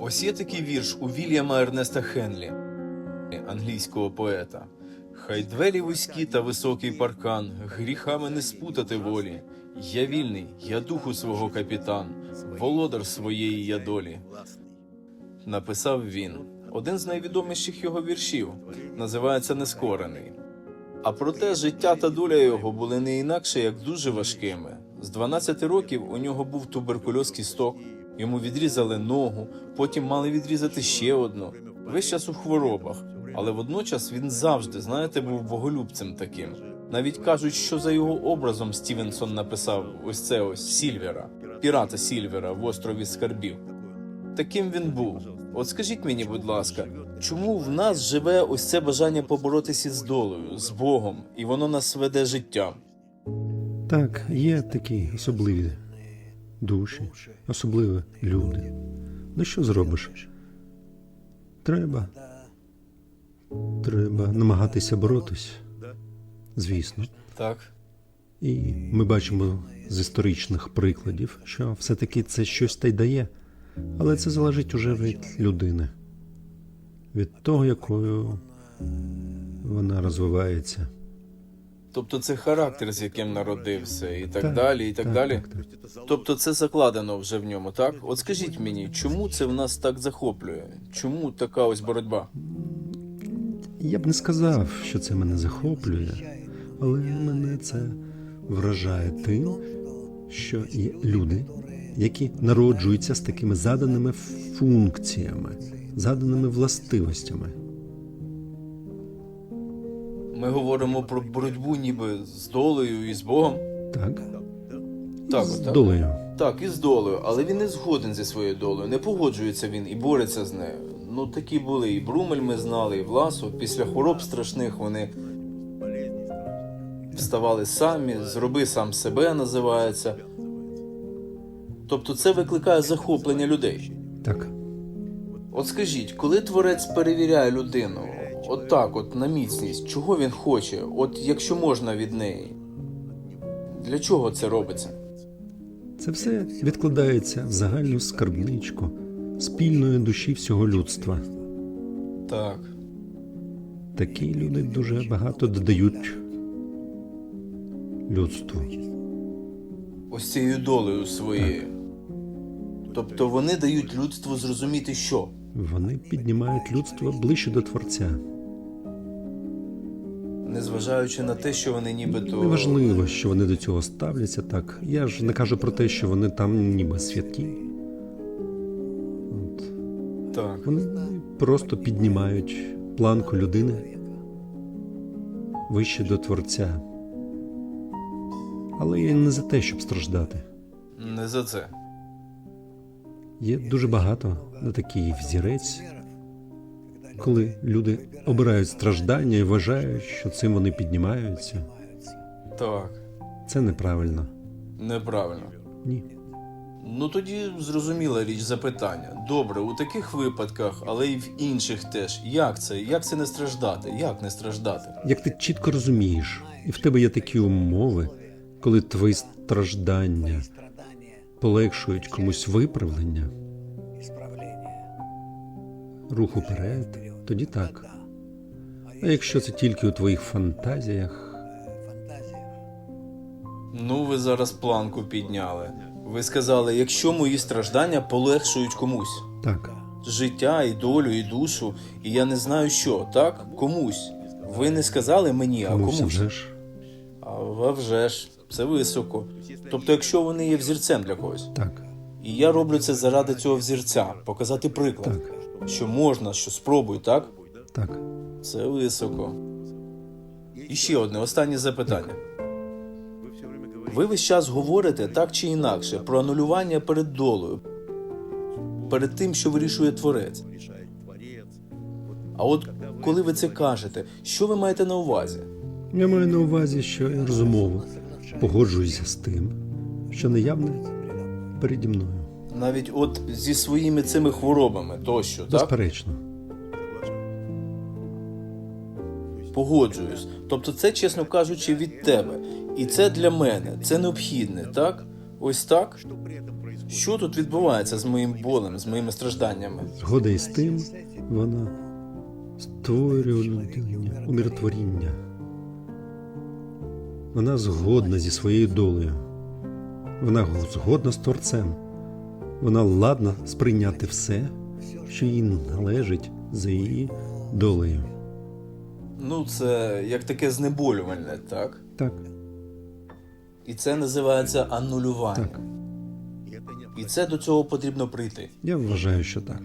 Ось є такий вірш у Вільяма Ернеста Хенлі, англійського поета. Хай двері вузькі та високий паркан, гріхами не спутати волі. Я вільний, я духу свого капітан, володар своєї я долі. Написав він. Один з найвідоміших його віршів називається Нескорений. А проте життя та доля його були не інакше, як дуже важкими. З 12 років у нього був туберкульоз кісток, йому відрізали ногу, потім мали відрізати ще одну. Весь час у хворобах, але водночас він завжди, знаєте, був боголюбцем таким. Навіть кажуть, що за його образом Стівенсон написав ось це ось Сільвера, пірата Сільвера в острові Скарбів. Таким він був. От скажіть мені, будь ласка, чому в нас живе ось це бажання поборотися з долею, з Богом, і воно нас веде життям? Так, є такі особливі душі, особливі люди. Ну що зробиш? Треба. Треба намагатися боротись. Звісно. Так. І ми бачимо з історичних прикладів, що все-таки це щось та й дає, але це залежить уже від людини, від того, якою вона розвивається. Тобто це характер, з яким народився, і так, Так, далі, і так, так, далі. так, Тобто це закладено вже в ньому, так? От скажіть мені, чому це в нас так захоплює? Чому така ось боротьба? Я б не сказав, що це мене захоплює, але мене це вражає тим, що є люди, які народжуються з такими заданими функціями, заданими властивостями. Ми говоримо про боротьбу ніби з долею і з Богом. Так, Так, з так? долею. Так, і з долею, але він не згоден зі своєю долею, не погоджується він і бореться з нею. Ну такі були і Брумель ми знали, і Власов. Після хвороб страшних вони вставали самі, зроби сам себе називається. Тобто це викликає захоплення людей. Так. От скажіть, коли творець перевіряє людину, от так, от на міцність, чого він хоче, от якщо можна від неї, для чого це робиться? Це все відкладається в загальну скарбничку спільної душі всього людства. Так. Такі люди дуже багато додають людству. ось цією долею своєю. Тобто вони дають людству зрозуміти, що Вони піднімають людство ближче до Творця. незважаючи на те, що вони нібито Неважливо, що вони до цього ставляться так. Я ж не кажу про те, що вони там ніби святі. От. так. Вони просто піднімають планку людини вище до Творця. Але я не за те, щоб страждати. Не за це. Є дуже багато на такий взірець, коли люди обирають страждання і вважають, що цим вони піднімаються. Так, Це неправильно. неправильно. Ні. Ну тоді зрозуміла річ запитання. Добре, у таких випадках, але й в інших теж. Як це? Як це не страждати? Як не страждати? Як ти чітко розумієш, і в тебе є такі умови, коли твої страждання полегшують комусь виправлення, рух уперед, тоді так. А якщо це тільки у твоїх фантазіях, Ну, ви зараз планку підняли. Ви сказали, якщо мої страждання полегшують комусь. так, життя, і долю, і душу, і я не знаю що, так? Комусь. Ви не сказали мені, а комусь комусь. вже ж А а вже ж, це високо. Тобто, якщо вони є взірцем для когось. так, І я роблю це заради цього взірця, показати приклад, що можна, що спробуй, так? так. Це високо. І ще одне, останнє запитання. Ви весь час говорите так чи інакше про анулювання перед долею, перед тим, що вирішує творець. А от коли ви це кажете, що ви маєте на увазі? Я маю на увазі, що я розумово погоджуюся з тим, що наявне переді мною. Навіть от зі своїми цими хворобами тощо, так? Безперечно. Погоджуюсь. Тобто, це, чесно кажучи, від тебе. І це для мене, це необхідне, так? Ось так? Що тут відбувається з моїм болем, з моїми стражданнями? Згода із тим, вона створює людині умиротворіння. Вона згодна зі своєю долею. Вона згодна з Творцем. Вона ладна сприйняти все, що їй належить за її долею. Ну, це як таке знеболювальне, так? Так, І це називається анулювання. так. І це до цього потрібно прийти. Я вважаю, що так.